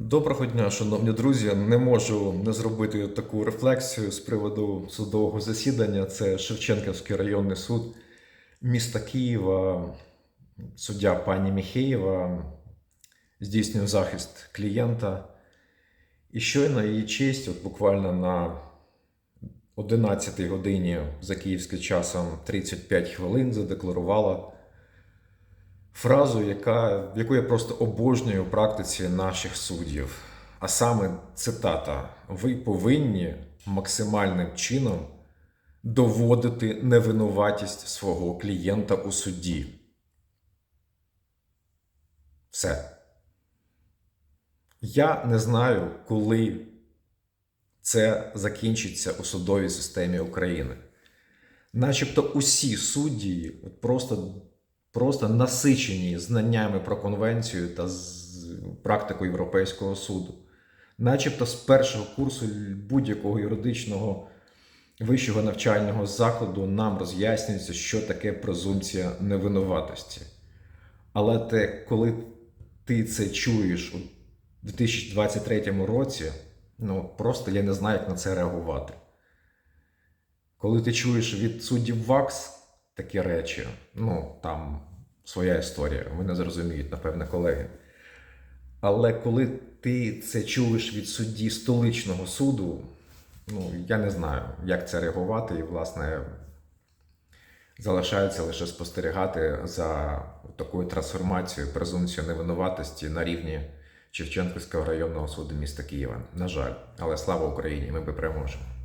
Доброго дня, шановні друзі. Не можу не зробити таку рефлексію з приводу судового засідання. Це Шевченківський районний суд міста Києва. Суддя пані Міхеєва здійснює захист клієнта. І щойно її честь, от буквально на 11 годині за київським часом 35 хвилин задекларувала фразу, яка, яку я просто обожнюю у практиці наших суддів. А саме цитата: Ви повинні максимальним чином доводити невинуватість свого клієнта у суді. Все. Я не знаю, коли це закінчиться у судовій системі України. Начебто усі судді просто просто насичені знаннями про конвенцію та з практикою Європейського суду. Начебто з першого курсу будь-якого юридичного вищого навчального закладу нам роз'яснюється, що таке презумпція невинуватості. Але те, коли ти це чуєш у 2023 році, ну просто я не знаю, як на це реагувати. Коли ти чуєш від суддів ВАКС такі речі, ну там своя історія, вони зрозуміють, напевне, колеги. Але коли ти це чуєш від судді столичного суду, ну я не знаю, як це реагувати, і, власне, залишається лише спостерігати за такою трансформацією презумпцію невинуватості на рівні Шевченківського районного суду міста Києва. На жаль, але слава Україні! Ми переможемо.